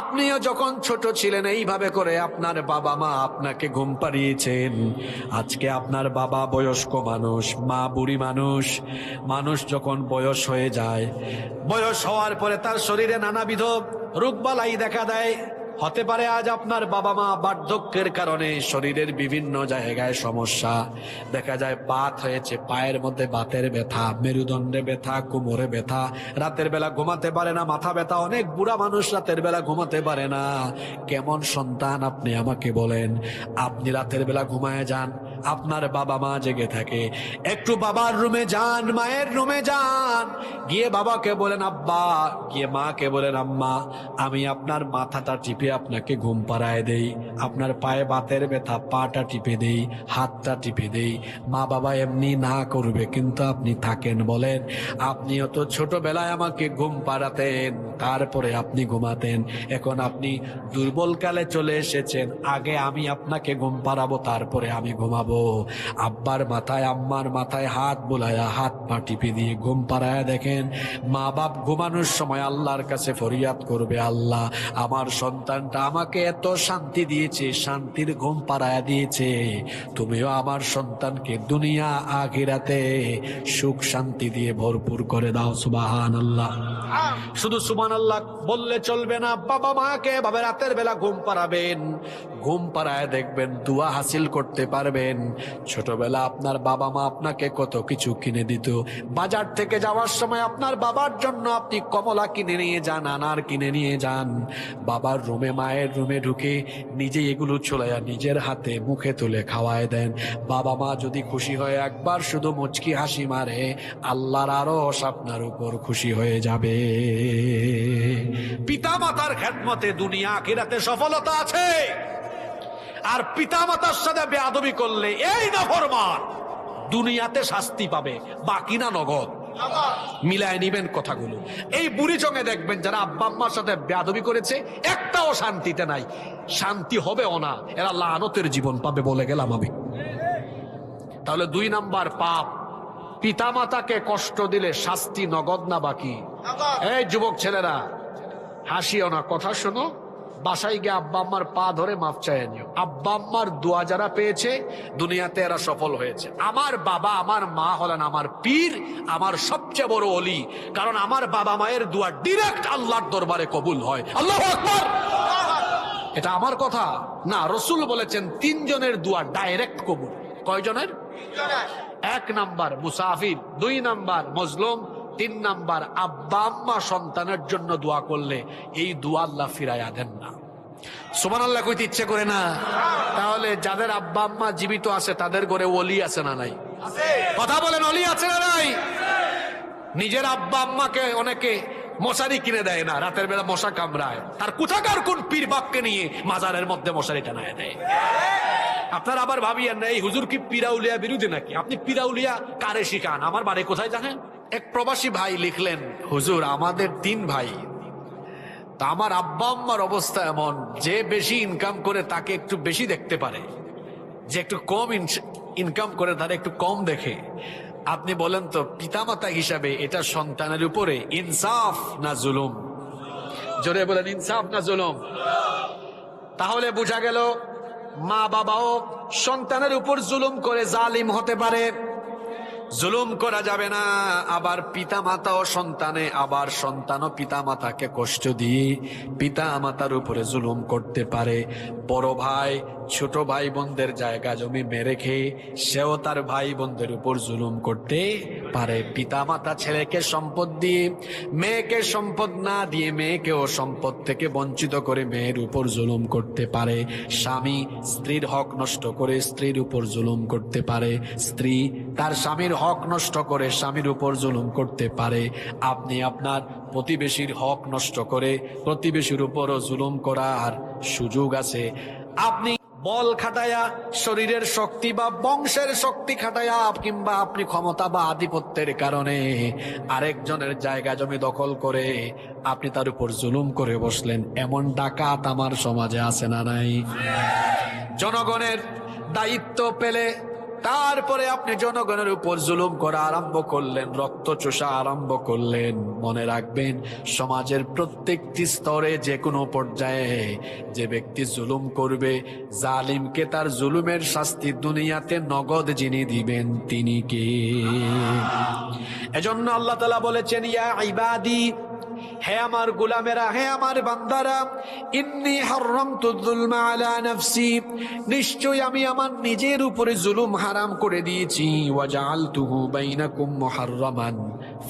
আপনিও যখন ছোট ছিলেন, এইভাবে করে আপনার বাবা মা আপনাকে ঘুম পাড়িয়েছেন। আজকে আপনার বাবা বয়স্ক মানুষ, মা বুড়ি মানুষ। মানুষ যখন বয়স হয়ে যায়, বয়স হওয়ার পরে তার শরীরে নানাবিধ রোগবালাই দেখা দেয়। হতে পারে আজ আপনার বাবা মা বার্ধক্যের কারণে শরীরের বিভিন্ন জায়গায় সমস্যা। দেখা যায় বাত হয়েছে, পায়ের মধ্যে বাতের ব্যথা, মেরুদণ্ডে ব্যথা, কোমরে ব্যথা। রাতের বেলা ঘুমাতে পারে না, মাথা ব্যথা। অনেক বুড়া মানুষ রাতের বেলা ঘুমাতে পারে না। কেমন সন্তান আপনি আমাকে বলেন। আপনি রাতের বেলা ঘুমায় যান। আপনার বাবা মা জেগে থাকে। একটু বাবার রুমে যান, মায়ের রুমে যান। গিয়ে বাবাকে বলেন, আব্বা। গিয়ে মাকে বলেন, আম্মা, আমি আপনার মাথাটা টিপে আপনাকে ঘুম পাড়ায় দেই। আপনার পায়ে বাতের ব্যথা, পাটা টিপে দেই, হাতটা টিপে দেই। মা বাবা এমনি না করবে, কিন্তু আপনি থাকেন বলেন। আপনিও তো ছোটবেলায় আমাকে ঘুম পাড়াতেন, তারপরে আপনি ঘুমাতেন। এখন আপনি দুর্বলকালে চলে এসেছেন। আগে আমি আপনাকে ঘুম পাড়াবো, তারপরে আমি ঘুমাবো। আব্বার মাথায় আম্মার মাথায় হাত বোলায়া হাত পা টিপে দিয়ে ঘুম পাড়ায় দেখেন মা বাপ ঘুমানোর সময় আল্লাহর কাছে ফরিয়াদ করবে আল্লাহ আমার সন্তানটা আমাকে এত শান্তি দিয়েছে শান্তির ঘুম পাড়ায় দিয়েছে। তুমিও আমার সন্তানকে দুনিয়া আখিরাতে সুখ শান্তি দিয়ে ভরপুর করে দাও সুবাহান আল্লাহ শুধু সুমান আল্লাহ বললে চলবে না বাবা মাকে ভাবে রাতের বেলা ঘুম পাড়াবেন। ঘুম পাড়ায় দেখবেন, দুয়া হাসিল করতে পারবেন। ছোটবেলা আপনার বাবা মা আপনাকে কত কিছু কিনে দিত। বাজার থেকে যাওয়ার সময় আপনার বাবার জন্য আপনি কমলা কিনে নিয়ে যান, আনার কিনে নিয়ে যান। বাবার রুমে, মায়ের রুমে ঢুকে নিজে এগুলো চলাইয়া নিজের হাতে মুখে তুলে খাওয়ায় দেন। বাবা মা যদি খুশি হয় একবার শুধু মুচকি হাসি মারে, আল্লাহর আরও আপনার উপর খুশি হয়ে যাবে। পিতা মাতার খেদমতে দুনিয়া আখিরাতে সফলতা আছে। আর পিতা মাতার সাথে বেয়াদবি করলে এই না ফরমান। দুনিয়াতে শাস্তি পাবে বাকি না নগদ। মিলায় নিবেন কথাগুলো। এই বুড়ি চঙে দেখবেন যারা আব্বা আম্মার সাথে বেয়াদবি করেছে একটাও শান্তিতে নাই। শান্তি হবে না এরা লানতের জীবন পাবে বলে গেলাম আমি। তাহলে দুই নাম্বার পাপ পিতামাতাকে কষ্ট দিলে শাস্তি নগদ না বাকি? এই যুবক ছেলেরা হাসিও না কথা শোনো। বাসায় গিয়ে আব্বা আম্মার পা ধরে মাফ চাইয়ে নিও। আব্বা আম্মার দোয়া যারা পেয়েছে দুনিয়াতে এরা সফল হয়েছে। আমার বাবা আমার মা হলেন আমার পীর আমার সবচেয়ে বড় অলি কারণ আমার বাবা মায়ের দোয়া ডিরেক্ট আল্লাহর দরবারে কবুল হয়। আল্লাহ আকবার! এটা আমার কথা। না রসুল বলেছেন তিনজনের দোয়া ডাইরেক্ট কবুল। কয়জনের? এক নাম্বার মুসাফির দুই নাম্বার মজলুম তিন নাম্বার, আব্বা আম্মা সন্তানের জন্য দোয়া করলে এই দোয়া আল্লাহ ফিরাইয়া দেন না। সুমান আল্লাহ কইতে ইচ্ছে করে না? তাহলে যাদের আব্বা আম্মা জীবিত আছে, তাদের ঘরে ওলি আছে না নাই? কথা বলেন অলি আছে না নাই? নিজের আব্বা আম্মাকে অনেকে মশারি কিনে দেয় না, রাতের বেলা মশা কামড়ায়। তার কোথাকার কোন পীর বাপকে নিয়ে মাজারের মধ্যে মশারি টানায় দেয়? আপনার আবার ভাবিয়েন না, এই হুজুর কি পিরাউলিয়া বিরোধী নাকি? আপনি পিরাউলিয়া কারে শিখান? আমার বাড়ি কোথায় জানেন? এক প্রবাসী ভাই লিখলেন, হুজুর, আমাদের তিন ভাই। আমার আব্বা আম্মার অবস্থা এমন, যে বেশি ইনকাম করে তাকে একটু বেশি দেখতে পারে, যে একটু কম ইনকাম করে তারা একটু কম দেখে। আপনি বলেন তো, পিতামাতা হিসাবে এটা সন্তানের উপরে ইনসাফ না জুলুম? জোরে বলেন, ইনসাফ না জুলুম? তাহলে বোঝা গেল মা বাবাও সন্তানের উপর জুলুম করে জালিম হতে পারে জুলুম করা যাবে না। আবার পিতা মাতা ও সন্তানে, আবার সন্তান ও পিতা মাতাকে কষ্ট দিয়ে পিতা মাতার উপরে জুলুম করতে পারে। বড় ভাই ছোট ভাই বোনদের জায়গা জমি মেরে খেয়ে সেও তার ভাই বোনদের উপর জুলুম করতে পারে। পিতা মাতা ছেলেকে সম্পদ দিয়ে, মেয়েকে সম্পদ না দিয়ে মেয়েকেও সম্পদ থেকে বঞ্চিত করে মেয়ের উপর জুলুম করতে পারে। স্বামী স্ত্রীর হক নষ্ট করে স্ত্রীর উপর জুলুম করতে পারে। স্ত্রী তার স্বামীর হক নষ্ট করে স্বামীর উপর জুলুম করতে পারে। আপনি আপনার প্রতিবেশীর হক নষ্ট করে প্রতিবেশীর উপরও জুলুম করার সুযোগ আছে। আপনি বল খাটায়া, শরীরের শক্তি বা বংশের শক্তি খাটায়া, কিংবা আপনি ক্ষমতা বা আধিপত্যের কারণে আরেকজনের জায়গা জমি দখল করে আপনি তার উপর জুলুম করে বসলেন। এমন ডাকাত আমার সমাজে আছে না নাই? জনগণের দায়িত্ব পেলে তারপরে আপনি জনগণের উপর জুলুম করা আরম্ভ করলেন রক্ত চোষা আরম্ভ করলেন। মনে রাখবেন, সমাজের প্রত্যেকটি স্তরে যে কোনো পর্যায়ে যে ব্যক্তি জুলুম করবে, জালিমকে তার জুলুমের শাস্তি দুনিয়াতে নগদ যিনি দিবেন তিনি কে? এজন্য আল্লাহ তালা বলেছেন, ইয়া ইবাদি হে আমার গোলামেরা, হে আমার বান্দারা, ইন্নি হারামতু যুলমা আলা নাফসি নিশ্চয় আমি আমার নিজের উপরে জুলুম হারাম করে দিয়েছি। ওয়া জাআলতুহু বাইনাকুম মুহাররামান,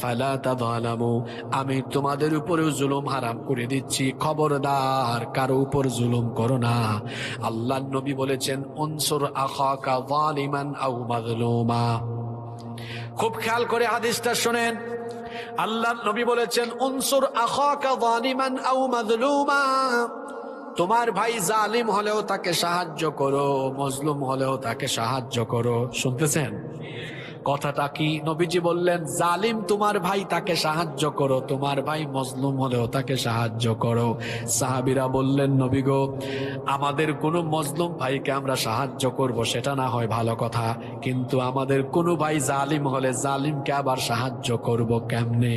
ফালা তাযালামু, আমি তোমাদের উপরেও জুলুম হারাম করে দিচ্ছি। খবরদার, কারও উপর জুলুম করো না। আল্লাহর নবী বলেছেন উনসুর আখাকা যালিমান আও মাজলুমা। খুব খেয়াল করে হাদিসটা শোনেন। আল্লাহ নবী বলেছেন, উনসুর আখাকা তোমার ভাই জালিম হলেও তাকে সাহায্য করো, মজলুম হলেও তাকে সাহায্য করো। শুনতেছেন? কথাটা কি নবীজি বললেন, জালিম তোমার ভাই তাকে সাহায্য করো, তোমার ভাই মজলুম হলেও তাকে সাহায্য করো। সাহাবিরা বললেন, নবী গো, আমাদের কোনো মজলুম ভাইকে আমরা সাহায্য করব, সেটা না হয় ভালো কথা। কিন্তু আমাদের কোনো ভাই জালিম হলে জালিমকে আবার সাহায্য করব কেমনে?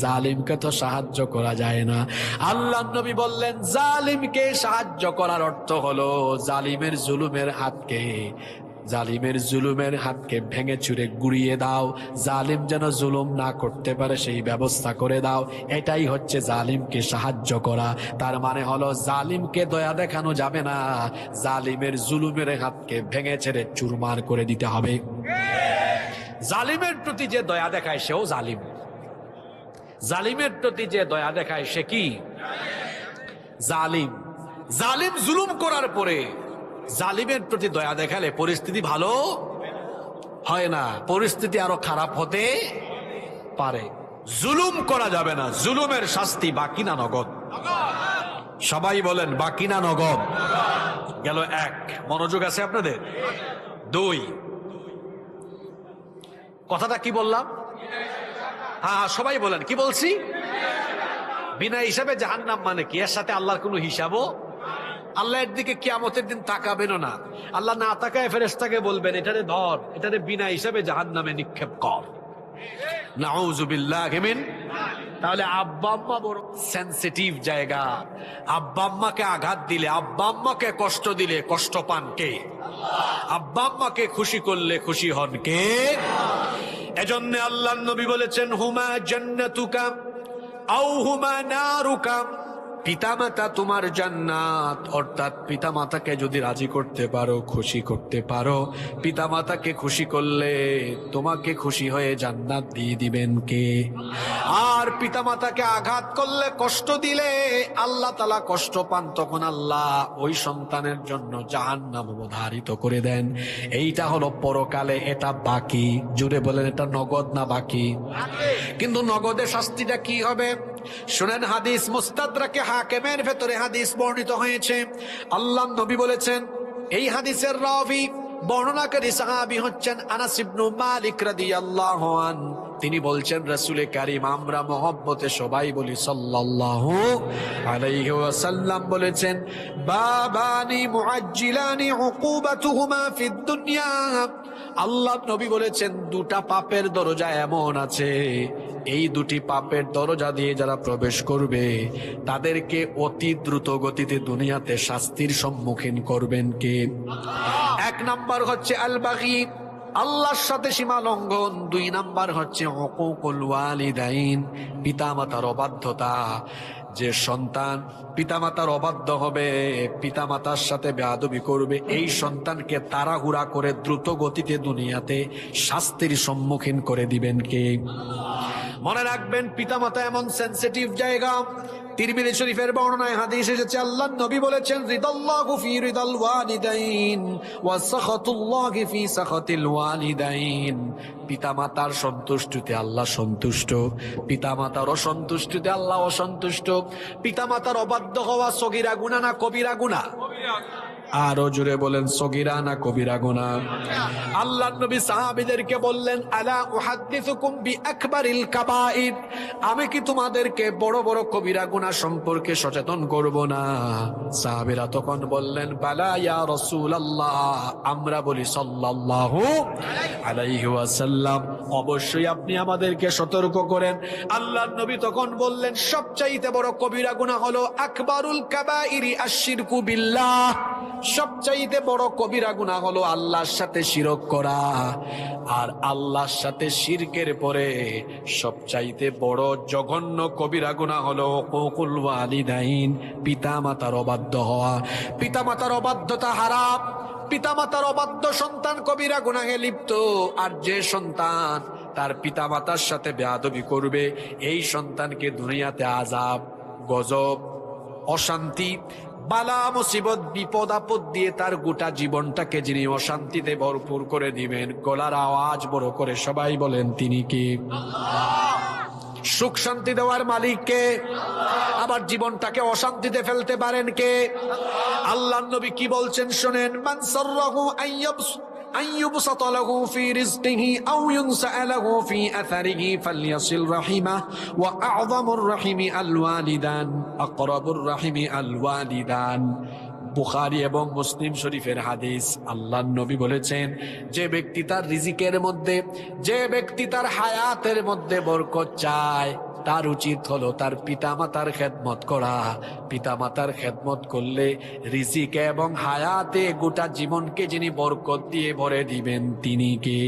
জালিমকে তো সাহায্য করা যায় না। আল্লাহ নবী বললেন, জালিমকে সাহায্য করার অর্থ হলো জালিমের জুলুমের হাতকে জালিমের জুলুমের হাতকে ভেঙে চুরে গুড়িয়ে দাও। জালিম যেন জুলুম না করতে পারে, সেই ব্যবস্থা করে দাও। এটাই হচ্ছে জালিমকে সাহায্য করা। তার মানে হলো, জালিমকে দয়া দেখানো যাবে না। জালিমের জুলুমের হাতকে ভেঙে ছেড়ে চুরমার করে দিতে হবে। জালিমের প্রতি যে দয়া দেখায়, সেও জালিম। জালিমের প্রতি যে দয়া দেখায়, সে কি? জালিম। জালিম জুলুম করার পরে জালিমের প্রতি দয়া দেখালে পরিস্থিতি ভালো হয় না। পরিস্থিতি আরও খারাপ হতে পারে। জুলুম করা যাবে না। জুলুমের শাস্তি বাকি না নগদ। সবাই বলেন বাকি না নগদ। গেল এক। মনোযোগ আছে আপনাদের? দুই। কথাটা কি বললাম? হ্যাঁ হ্যাঁ, সবাই বলেন কি বলছি? বিনা হিসাবে জাহান্নাম মানে কি? এর সাথে আল্লাহর কোনো হিসাবও আল্লাহর দিকে কিয়ামতের দিন তাকাবেনও না। আল্লাহ না তাকায় ফেরেস্তাকে বলবেন, এটারে ধর, এটারে বিনা হিসাবে জাহান্নামে নিক্ষেপ কর। তাহলে জায়গা। আঘাত দিলে কষ্ট দিলে কষ্ট পান কে? খুশি করলে খুশি হন কে? এজন্য আল্লাহ নবী বলেছেন, হুমা জান্নাতুকা আও হুমা নারুকা। পিতামাতা তোমার জান্নাত। অর্থাৎ পিতামাতাকে যদি রাজি করতে পারো, খুশি করতে পারো, পিতামাতাকে খুশি করলে তোমাকে খুশি হয়ে জান্নাত দিয়ে দিবেন কে? আর পিতামাতাকে আঘাত করলে কষ্ট দিলে আল্লাহ তালা কষ্ট পান, তখন আল্লাহ ওই সন্তানের জন্য জাহান্নাম অবধারিত করে দেন। এইটা হলো পরকালে, এটা বাকি। জুড়ে বলেন, এটা নগদ না বাকি? কিন্তু নগদের শাস্তিটা কি হবে? শুনেন হাদিস, মুস্তাদরাকে হাকেমের ভেতরে হাদিস বর্ণিত হয়েছে। আল্লাহ নবী বলেছেন, এই হাদিসের রাবি বর্ণনাকারী সাহাবি হচ্ছেন আনাস ইবনু মালিক রাদিয়াল্লাহু আন তিনি বলছেন, রাসূলে কারিম, আমরা মহব্বতে সবাই বলি সাল্লাল্লাহু বলেছেন, বাবানি দুনিয়া। আল্লাহ নবী বলেছেন, দুটা পাপের দরজা এমন আছে, এই দুটি পাপের দরজা দিয়ে যারা প্রবেশ করবে, তাদেরকে অতি দ্রুত গতিতে দুনিয়াতে শাস্তির সম্মুখীন করবেন কে? এক নাম্বার হচ্ছে আলবাগি। আল্লাহর সাথে সীমা লঙ্ঘন। দুই নাম্বার হচ্ছে পিতা পিতামাতার অবাধ্যতা। যে সন্তান পিতামাতার অবাধ্য হবে, পিতামাতার সাথে বেআবি করবে, এই সন্তানকে তাড়াহুড়া করে দ্রুত গতিতে দুনিয়াতে শাস্তির সম্মুখীন করে দিবেন কে? মনে রাখবেন, পিতামাতা এমন সেন্সিটিভ জায়গা। তিরমিজি শরীফের বর্ণনায় হাদিস এসেছে, আল্লাহ নবী বলেছেন, রিদাল্লাহু ফি রিদাল ওয়ালিদাইন ওয়া সাখাতুল্লাহি ফি সাখাতিল ওয়ালিদাইন। পিতামাতার সন্তুষ্টিতে আল্লাহ সন্তুষ্ট, পিতামাতার অসন্তুষ্টিতে আল্লাহ অসন্তুষ্ট, পিতামাতার অবাধ্য হওয়া সগিরা গুণা না কবিরা গুণা? আরও জুড়ে বলেন সগিরা না কবিরা গুনা আল্লাহ নবী সাহাবিদেরকে বললেন, আলা আমি কি তোমাদেরকে বড় বড় কবিরা গুনাহ সম্পর্কে সচেতন করব না? সাহাবীরা তখন বললেন, বালা ইয়া রাসূলুল্লাহ। আমরা বলি, সাল্লাল্লাহু আলাইহি অবশ্যই আপনি আমাদেরকে সতর্ক করেন। আল্লাহ নবী তখন বললেন, সবচাইতে বড় কবিরা গুনাহ হলো আকবারুল কাবাইরি আশিরকু বিল্লাহ। সবচাইতে বড় কবিরা গুনাহ হলো আল্লাহর সাথে শিরক করা। আর আল্লাহর সাথে শিরকের পরে সবচাইতে বড় জঘন্য কবিরা গুনাহ হলো কোকুল ওয়ালিদাইন পিতা মাতার অবাধ্য হওয়া। পিতা মাতার অবাধ্যতা হারাম পিতামাতার অবাধ্য সন্তান কবিরা গুনাহে লিপ্ত। আর যে সন্তান তার পিতা মাতার সাথে বেয়াদবি করবে, এই সন্তানকে দুনিয়াতে আজাব গজব, অশান্তি বালা মুসিবত, বিপদ, আপদ দিয়ে তার গোটা জীবনটাকে যিনি অশান্তিতে ভরপুর করে দিবেন, গলার আওয়াজ বড় করে সবাই বলেন, তিনি কি? সুখ শান্তি দেওয়ার মালিককে আবার জীবনটাকে অশান্তিতে ফেলতে পারেন কে? আল্লাহ নবী কি বলছেন শোনেন, মান ওয়া বুখারি এবং মুসলিম শরীফের হাদিস আল্লাহ নবী বলেছেন, যে ব্যক্তি তার রিজিকের মধ্যে, যে ব্যক্তি তার হায়াতের মধ্যে বরকত চায় তার উচিত হলো তার পিতামাতার খেদমত করা। পিতামাতার খেদমত করলে ঋষিকে এবং হায়াতে গোটা জীবনকে যিনি বরকত দিয়ে ভরে দিবেন, তিনি কে?